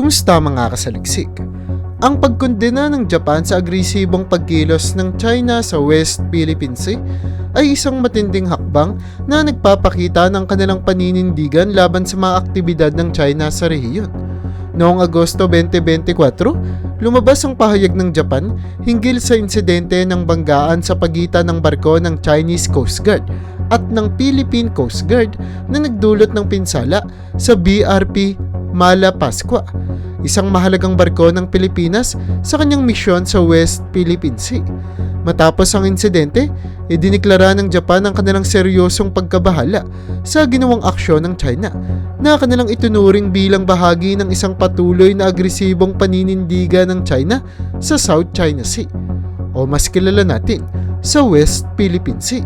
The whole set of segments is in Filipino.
Kumusta mga kasaliksik? Ang pagkondena ng Japan sa agresibong pagkilos ng China sa West Philippine Sea ay isang matinding hakbang na nagpapakita ng kanilang paninindigan laban sa mga aktibidad ng China sa rehiyon. Noong Agosto 2024, lumabas ang pahayag ng Japan hinggil sa insidente ng banggaan sa pagitan ng barko ng Chinese Coast Guard at ng Philippine Coast Guard na nagdulot ng pinsala sa BRP Mala Pascua, isang mahalagang barko ng Pilipinas sa kanyang misyon sa West Philippine Sea. Matapos ang insidente, idiniklara ng Japan ang kanilang seryosong pagkabahala sa ginawang aksyon ng China na kanilang itunuring bilang bahagi ng isang patuloy na agresibong paninindigan ng China sa South China Sea o mas kilala natin sa West Philippine Sea.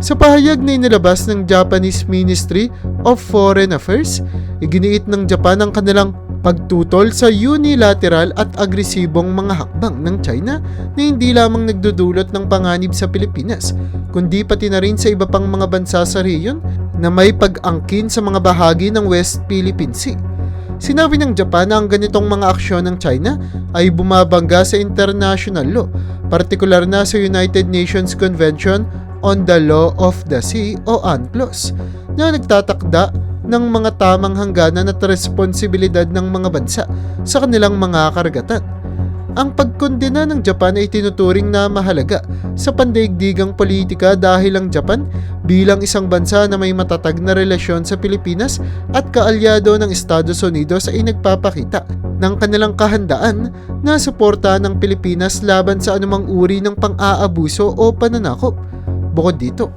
Sa pahayag na inilabas ng Japanese Ministry of Foreign Affairs, iginiit ng Japan ang kanilang pagtutol sa unilateral at agresibong mga hakbang ng China na hindi lamang nagdudulot ng panganib sa Pilipinas, kundi pati na rin sa iba pang mga bansa sa rehiyon na may pag-angkin sa mga bahagi ng West Philippine Sea. Sinabi ng Japan na ang ganitong mga aksyon ng China ay bumabangga sa international law, partikular na sa United Nations Convention on the Law of the Sea o UNCLOS na nagtatakda ng mga tamang hangganan at responsibilidad ng mga bansa sa kanilang mga karagatan. Ang pagkondena ng Japan ay tinuturing na mahalaga sa pandaigdigang politika dahil ang Japan bilang isang bansa na may matatag na relasyon sa Pilipinas at kaalyado ng Estados Unidos ay nagpapakita ng kanilang kahandaan na suportahan ng Pilipinas laban sa anumang uri ng pang-aabuso o pananakop. Bukod dito,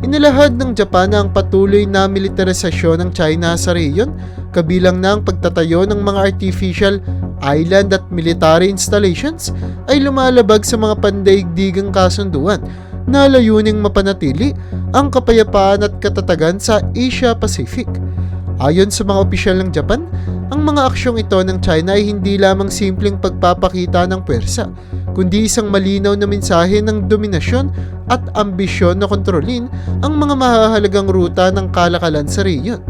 inilahad ng Japan ang patuloy na militarisasyon ng China sa rehiyon, kabilang na ang pagtatayo ng mga artificial island at military installations ay lumalabag sa mga pandaigdigang kasunduan na layuning mapanatili ang kapayapaan at katatagan sa Asia Pacific. Ayon sa mga opisyal ng Japan, ang mga aksyong ito ng China ay hindi lamang simpleng pagpapakita ng pwersa, kundi isang malinaw na mensahe ng dominasyon at ambisyon na kontrolin ang mga mahahalagang ruta ng kalakalan sa rehiyon.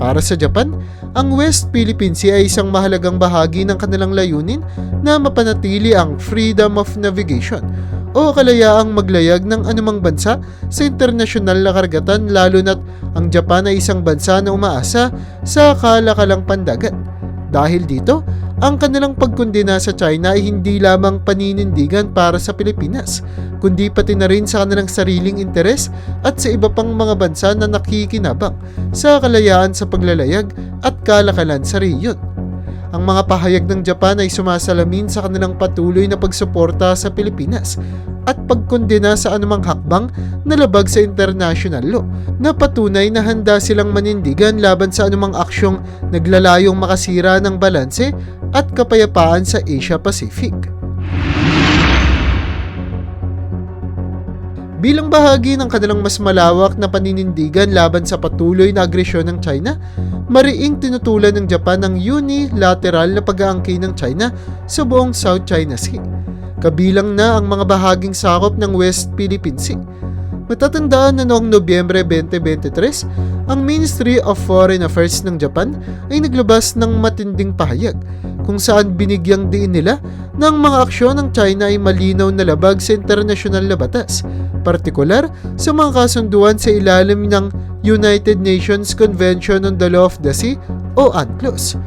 Para sa Japan, ang West Philippine Sea ay isang mahalagang bahagi ng kanilang layunin na mapanatili ang freedom of navigation o kalayaang maglayag ng anumang bansa sa internasyonal na karagatan lalo na't ang Japan ay isang bansa na umaasa sa kalakalang pandagat. Dahil dito, ang kanilang pagkundina sa China ay hindi lamang paninindigan para sa Pilipinas, kundi pati na rin sa kanilang sariling interes at sa iba pang mga bansa na nakikinabang sa kalayaan sa paglalayag at kalakalan sa rehiyon. Ang mga pahayag ng Japan ay sumasalamin sa kanilang patuloy na pagsuporta sa Pilipinas at pagkondena sa anumang hakbang na labag sa international law na patunay na handa silang manindigan laban sa anumang aksyong naglalayong makasira ng balanse at kapayapaan sa Asia Pacific. Bilang bahagi ng kanilang mas malawak na paninindigan laban sa patuloy na agresyon ng China, mariing tinutulan ng Japan ang unilateral na pag-aangkin ng China sa buong South China Sea. Kabilang na ang mga bahaging sakop ng West Philippine Sea. Matatandaan na noong Nobyembre 2023, ang Ministry of Foreign Affairs ng Japan ay naglabas ng matinding pahayag kung saan binigyang diin nila na ang mga aksyon ng China ay malinaw na labag sa internasyonal na batas, partikular sa mga kasunduan sa ilalim ng United Nations Convention on the Law of the Sea o UNCLOS.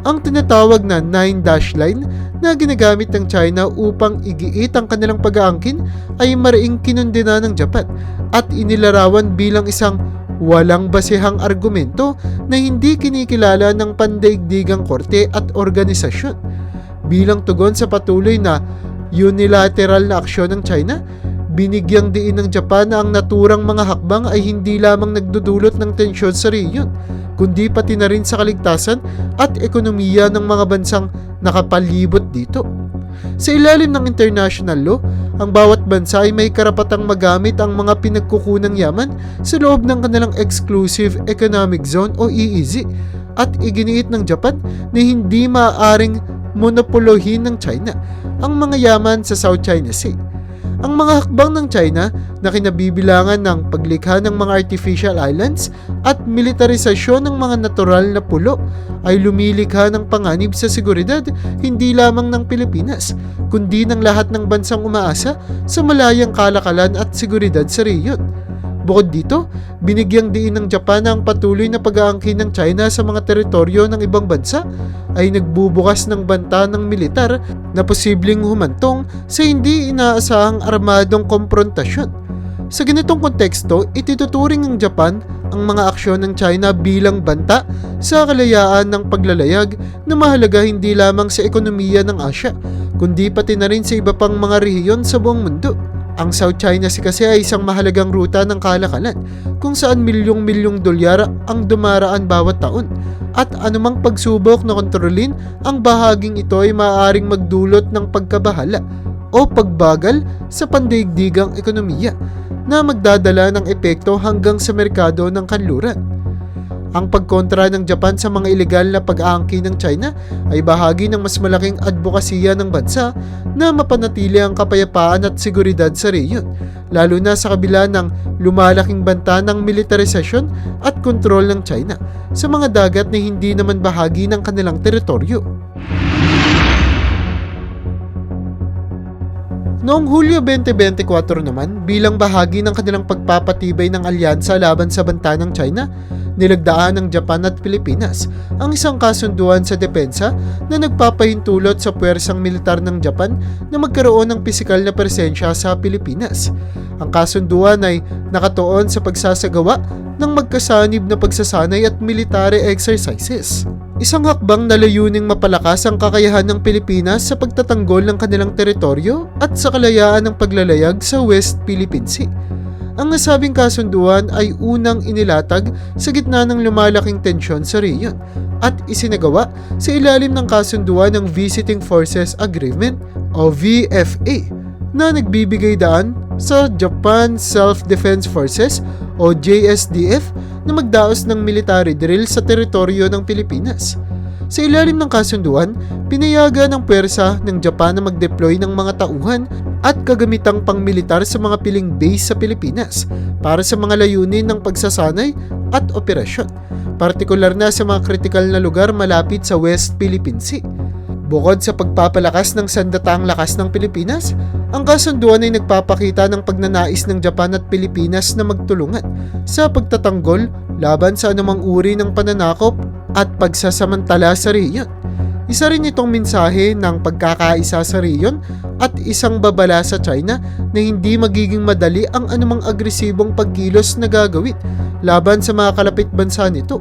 Ang tinatawag na Nine Dash Line na ginagamit ng China upang igiit ang kanilang pag-aangkin ay mariing kinundina ng Japan at inilarawan bilang isang walang basehang argumento na hindi kinikilala ng pandaigdigang korte at organisasyon. Bilang tugon sa patuloy na unilateral na aksyon ng China, binigyang diin ng Japan na ang naturang mga hakbang ay hindi lamang nagdudulot ng tensyon sa rehiyon, kundi pati na rin sa kaligtasan at ekonomiya ng mga bansang nakapalibot dito. Sa ilalim ng international law, ang bawat bansa ay may karapatang magamit ang mga pinagkukunang yaman sa loob ng kanilang Exclusive Economic Zone o EEZ at iginiit ng Japan na hindi maaaring monopolohin ng China ang mga yaman sa South China Sea. Ang mga hakbang ng China na kinabibilangan ng paglikha ng mga artificial islands at militarisasyon ng mga natural na pulo ay lumilikha ng panganib sa seguridad hindi lamang ng Pilipinas kundi ng lahat ng bansang umaasa sa malayang kalakalan at seguridad sa rehiyon. Bukod dito, binigyang diin ng Japan ang patuloy na pag-aangkin ng China sa mga teritoryo ng ibang bansa ay nagbubukas ng banta ng militar na posibleng humantong sa hindi inaasahang armadong komprontasyon. Sa ganitong konteksto, itituturing ng Japan ang mga aksyon ng China bilang banta sa kalayaan ng paglalayag na mahalaga hindi lamang sa ekonomiya ng Asya, kundi pati na rin sa iba pang mga rehiyon sa buong mundo. Ang South China Sea kasi ay isang mahalagang ruta ng kalakalan kung saan milyong-milyong dolyar ang dumaraan bawat taon at anumang pagsubok na kontrolin ang bahaging ito ay maaaring magdulot ng pagkabahala o pagbagal sa pandaigdigang ekonomiya na magdadala ng epekto hanggang sa merkado ng kanluran. Ang pagkontra ng Japan sa mga ilegal na pag-aangkin ng China ay bahagi ng mas malaking advokasya ng bansa na mapanatili ang kapayapaan at seguridad sa rehiyon, lalo na sa kabila ng lumalaking banta ng militarisasyon at kontrol ng China sa mga dagat na hindi naman bahagi ng kanilang teritoryo. Noong Hulyo 2024 naman, bilang bahagi ng kanilang pagpapatibay ng alyansa laban sa banta ng China, nilagdaan ng Japan at Pilipinas ang isang kasunduan sa depensa na nagpapahintulot sa puwersang militar ng Japan na magkaroon ng pisikal na presensya sa Pilipinas. Ang kasunduan ay nakatuon sa pagsasagawa ng magkasanib na pagsasanay at military exercises. Isang hakbang na layuning mapalakas ang kakayahan ng Pilipinas sa pagtatanggol ng kanilang teritoryo at sa kalayaan ng paglalayag sa West Philippine Sea. Ang nasabing kasunduan ay unang inilatag sa gitna ng lumalaking tensyon sa rehiyon at isinagawa sa ilalim ng kasunduan ng Visiting Forces Agreement o VFA na nagbibigay daan sa Japan Self-Defense Forces o JSDF na magdaos ng military drill sa teritoryo ng Pilipinas. Sa ilalim ng kasunduan, pinayagan ng pwersa ng Japan na mag-deploy ng mga tauhan at kagamitang pangmilitar sa mga piling base sa Pilipinas para sa mga layunin ng pagsasanay at operasyon, partikular na sa mga kritikal na lugar malapit sa West Philippine Sea. Bukod sa pagpapalakas ng sandataang lakas ng Pilipinas, ang kasunduan ay nagpapakita ng pagnanais ng Japan at Pilipinas na magtulungan sa pagtatanggol laban sa anumang uri ng pananakop at pagsasamantala sa rehiyon. Isa rin itong mensahe ng pagkakaisa sa rehiyon at isang babala sa China na hindi magiging madali ang anumang agresibong pagkilos na gagawin laban sa mga kalapit bansa nito.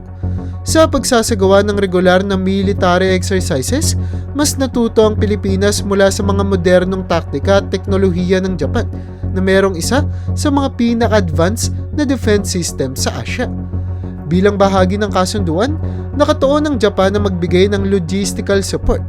Sa pagsasagawa ng regular na military exercises, mas natuto ang Pilipinas mula sa mga modernong taktika at teknolohiya ng Japan na merong isa sa mga pinaka-advanced na defense system sa Asia. Bilang bahagi ng kasunduan, nakatuon ng Japan na magbigay ng logistical support,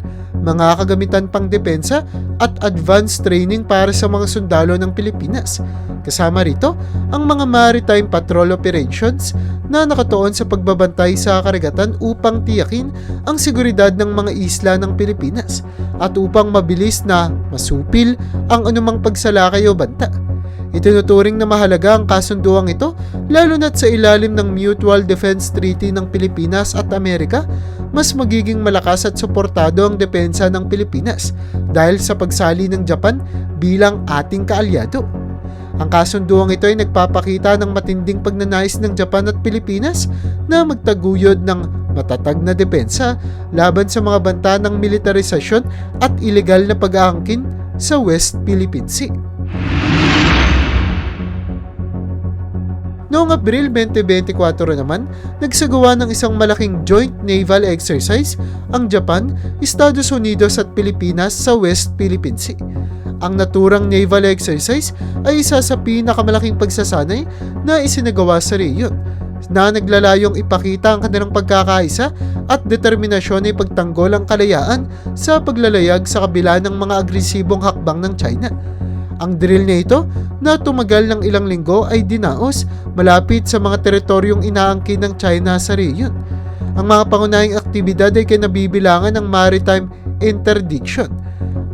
mga kagamitan pang depensa at advanced training para sa mga sundalo ng Pilipinas. Kasama rito ang mga maritime patrol operations na nakatuon sa pagbabantay sa karagatan upang tiyakin ang seguridad ng mga isla ng Pilipinas at upang mabilis na masupil ang anumang pagsalakay o banta. Itinuturing na mahalaga ang kasunduang ito lalo na't sa ilalim ng Mutual Defense Treaty ng Pilipinas at Amerika, mas magiging malakas at suportado ang depensa ng Pilipinas dahil sa pagsali ng Japan bilang ating kaalyado. Ang kasunduang ito ay nagpapakita ng matinding pagnanais ng Japan at Pilipinas na magtaguyod ng matatag na depensa laban sa mga banta ng militarisasyon at ilegal na pag-aangkin sa West Philippine Sea. Noong Abril 2024 naman, nagsagawa ng isang malaking joint naval exercise ang Japan, Estados Unidos at Pilipinas sa West Philippine Sea. Ang naturang naval exercise ay isa sa pinakamalaking pagsasanay na isinagawa sa rehiyon na naglalayong ipakita ang kanilang pagkakaisa at determinasyon ay pagtanggol ang kalayaan sa paglalayag sa kabila ng mga agresibong hakbang ng China. Ang drill na ito na tumagal ng ilang linggo ay dinaos malapit sa mga teritoryong inaangkin ng China sa rehiyon. Ang mga pangunahing aktibidad ay kinabibilangan ng maritime interdiction,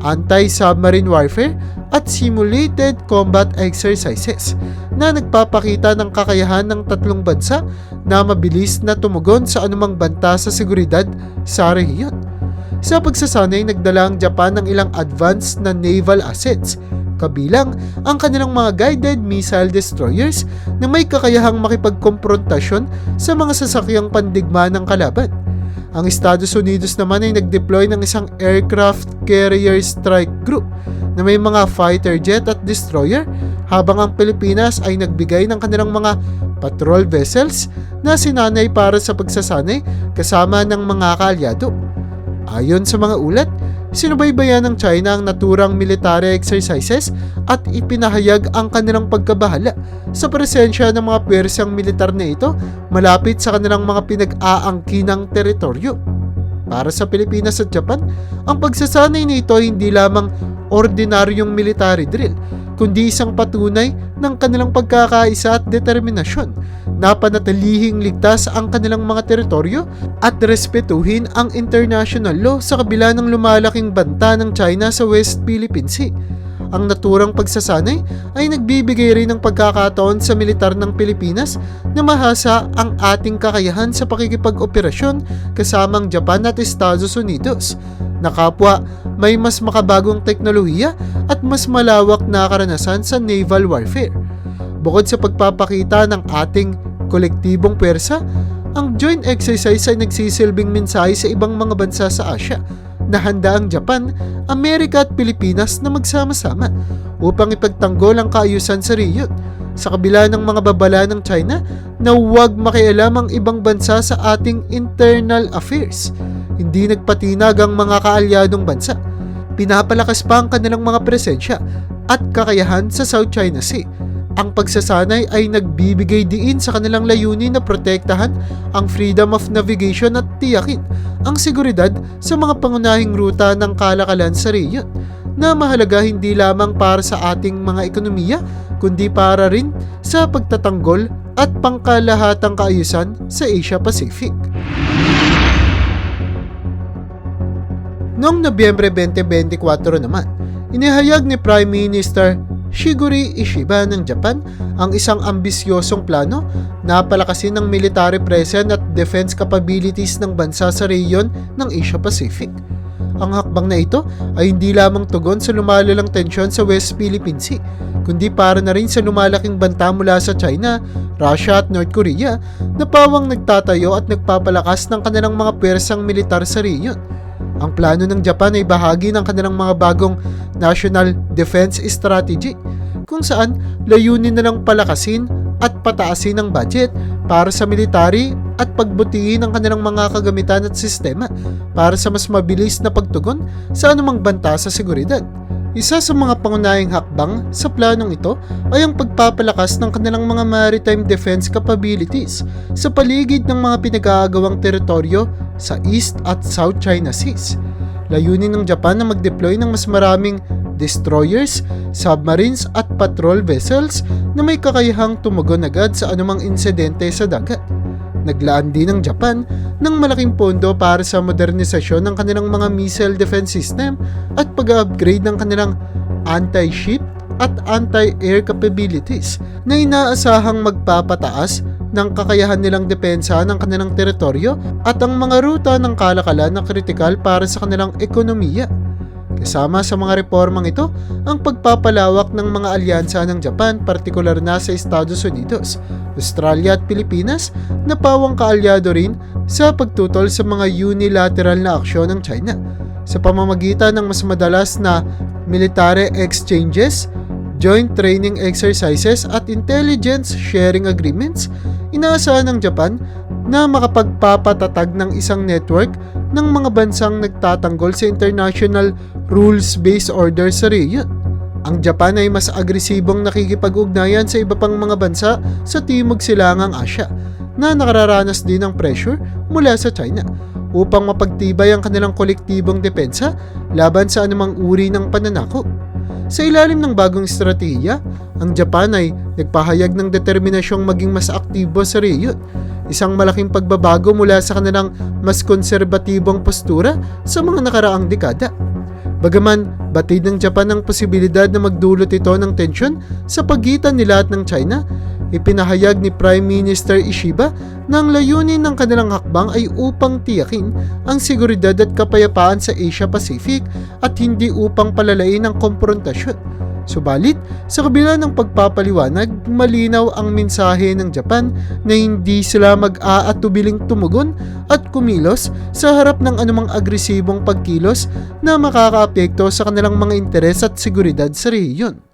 anti-submarine warfare at simulated combat exercises na nagpapakita ng kakayahan ng tatlong bansa na mabilis na tumugon sa anumang banta sa seguridad sa rehiyon. Sa pagsasanay, nagdala ang Japan ng ilang advanced na naval assets, kabilang ang kanilang mga guided missile destroyers na may kakayahang makipagkomprontasyon sa mga sasakyang pandigma ng kalaban. Ang Estados Unidos naman ay nag-deploy ng isang aircraft carrier strike group na may mga fighter jet at destroyer habang ang Pilipinas ay nagbigay ng kanilang mga patrol vessels na sinanay para sa pagsasanay kasama ng mga kaalyado. Ayon sa mga ulat, sinubaybayan ng China ang naturang military exercises at ipinahayag ang kanilang pagkabahala sa presensya ng mga pwersang militar na ito malapit sa kanilang mga pinag-aangkinang teritoryo. Para sa Pilipinas at Japan, ang pagsasanay nito hindi lamang ordinaryong military drill, kundi isang patunay ng kanilang pagkakaisa at determinasyon na panatilihing ligtas ang kanilang mga teritoryo at respetuhin ang international law sa kabila ng lumalaking banta ng China sa West Philippine Sea. Ang naturang pagsasanay ay nagbibigay rin ng pagkakataon sa militar ng Pilipinas na mahasa ang ating kakayahan sa pakikipag-operasyon kasamang Japan at Estados Unidos na kapwa may mas makabagong teknolohiya at mas malawak na karanasan sa naval warfare. Bukod sa pagpapakita ng ating kolektibong pwersa, ang joint exercise ay nagsisilbing mensahe sa ibang mga bansa sa Asia na handa ang Japan, Amerika at Pilipinas na magsama-sama upang ipagtanggol ang kaayusan sa rehiyon sa kabila ng mga babala ng China na huwag makialam ang ibang bansa sa ating internal affairs. Hindi nagpatinag ang mga kaalyadong bansa. Pinapalakas pa ang kanilang mga presensya at kakayahan sa South China Sea ang pagsasanay ay nagbibigay diin sa kanilang layunin na protektahan ang freedom of navigation at tiyakin ang seguridad sa mga pangunahing ruta ng kalakalan sa rehiyon na mahalaga hindi lamang para sa ating mga ekonomiya kundi para rin sa pagtatanggol at pangkalahatang kaayusan sa Asia Pacific. Noong Nobyembre 2024 naman, inihayag ni Prime Minister Shiguri Ishiba ng Japan ang isang ambisyosong plano na palakasin ng military presence at defense capabilities ng bansa sa rehiyon ng Asia Pacific. Ang hakbang na ito ay hindi lamang tugon sa lumalalang tensyon sa West Philippine Sea, kundi para na rin sa lumalaking banta mula sa China, Russia at North Korea na pawang nagtatayo at nagpapalakas ng kanilang mga pwersang militar sa rehiyon. Ang plano ng Japan ay bahagi ng kanilang mga bagong National Defense Strategy kung saan layunin na lang palakasin at pataasin ang budget para sa military at pagbutihin ang kanilang mga kagamitan at sistema para sa mas mabilis na pagtugon sa anumang banta sa seguridad. Isa sa mga pangunahing hakbang sa planong ito ay ang pagpapalakas ng kanilang mga maritime defense capabilities sa paligid ng mga pinag-aagawang teritoryo sa East at South China Seas. Layunin ng Japan na mag-deploy ng mas maraming destroyers, submarines at patrol vessels na may kakayahang tumugon agad sa anumang insidente sa dagat. Naglaan din ng Japan ng malaking pondo para sa modernisasyon ng kanilang mga missile defense system at pag-upgrade ng kanilang anti-ship at anti-air capabilities na inaasahang magpapataas ng kakayahan nilang depensa ng kanilang teritoryo at ang mga ruta ng kalakalan na kritikal para sa kanilang ekonomiya. Kasama sa mga reformang ito ang pagpapalawak ng mga alyansa ng Japan, partikular na sa Estados Unidos, Australia at Pilipinas na pawang kaalyado rin sa pagtutol sa mga unilateral na aksyon ng China sa pamamagitan ng mas madalas na military exchanges, joint training exercises at intelligence sharing agreements, inaasahan ng Japan na makapagpapatatag ng isang network ng mga bansang nagtatanggol sa international rules-based order sa rehiyon. Ang Japan ay mas agresibong nakikipag-ugnayan sa iba pang mga bansa sa Timog Silangang Asya na nakararanas din ng pressure mula sa China upang mapagtibay ang kanilang kolektibong depensa laban sa anumang uri ng pananakop. Sa ilalim ng bagong estratehiya, ang Japan ay nagpahayag ng determinasyong maging mas aktibo sa rehiyon, isang malaking pagbabago mula sa kanilang mas konserbatibong postura sa mga nakaraang dekada. Bagaman batid ng Japan ang posibilidad na magdulot ito ng tensyon sa pagitan nila at ng China, ipinahayag ni Prime Minister Ishiba na ang layunin ng kanilang hakbang ay upang tiyakin ang seguridad at kapayapaan sa Asia Pacific at hindi upang palalain ang konfrontasyon. Subalit, sa kabila ng pagpapaliwanag, malinaw ang mensahe ng Japan na hindi sila mag-aatubiling tumugon at kumilos sa harap ng anumang agresibong pagkilos na makakaapekto sa kanilang mga interes at seguridad sa rehiyon.